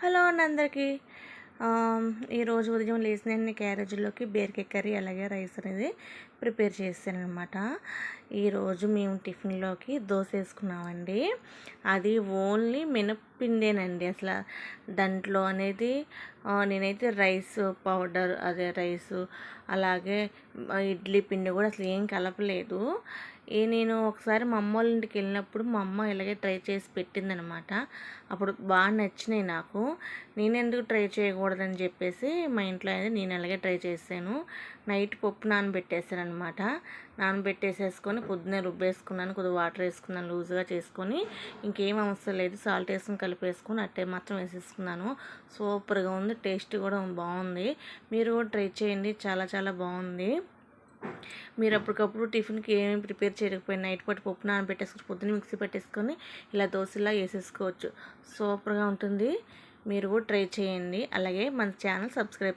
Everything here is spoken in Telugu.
హలో అండి అందరికీ. ఈరోజు ఉదయం లేచిన క్యారేజీలోకి బీరకాయ కర్రీ అలాగే రైస్ అనేది ప్రిపేర్ చేశాను అనమాట ఈరోజు మేము టిఫిన్లోకి దోశ వేసుకున్నామండి. అది ఓన్లీ మినప్ పిండేనండి అసలు. దాంట్లో అనేది నేనైతే రైస్ పౌడర్ అదే రైసు అలాగే ఇడ్లీ పిండి కూడా అసలు ఏం కలపలేదు. ఈ నేను ఒకసారి మా అమ్మ వాళ్ళ ఇంటికి వెళ్ళినప్పుడు మా అమ్మ ఇలాగే ట్రై చేసి పెట్టిందనమాట. అప్పుడు బాగా నచ్చినాయి నాకు. నేను ఎందుకు ట్రై చేయకూడదని చెప్పేసి మా ఇంట్లో అయితే నేను అలాగే ట్రై చేశాను. నైట్ పప్పు నానబెట్టేసాను అనమాట నానబెట్టేసేసుకొని పొద్దున్నే రుబ్బేసుకున్నాను కొద్దిగా వాటర్ వేసుకున్నాను లూజ్గా చేసుకొని. ఇంకేం అవసరం లేదు సాల్ట్ వేసుకుని కలిపేసుకొని అట్టే మాత్రం వేసేసుకున్నాను. సూపర్గా ఉంది టేస్ట్ కూడా బాగుంది. మీరు కూడా ట్రై చేయండి చాలా చాలా బాగుంది. మీరు అప్పటికప్పుడు టిఫిన్కి ఏమేమి ప్రిపేర్ చేయకపోయినా నైట్ పట్టు పప్పు నానబెట్టేసుకుని పొద్దున్న మిక్సీ పెట్టేసుకొని ఇలా దోశలా వేసేసుకోవచ్చు. సూపర్గా ఉంటుంది. మీరు కూడా ట్రై చేయండి. అలాగే మన ఛానల్ సబ్స్క్రైబ్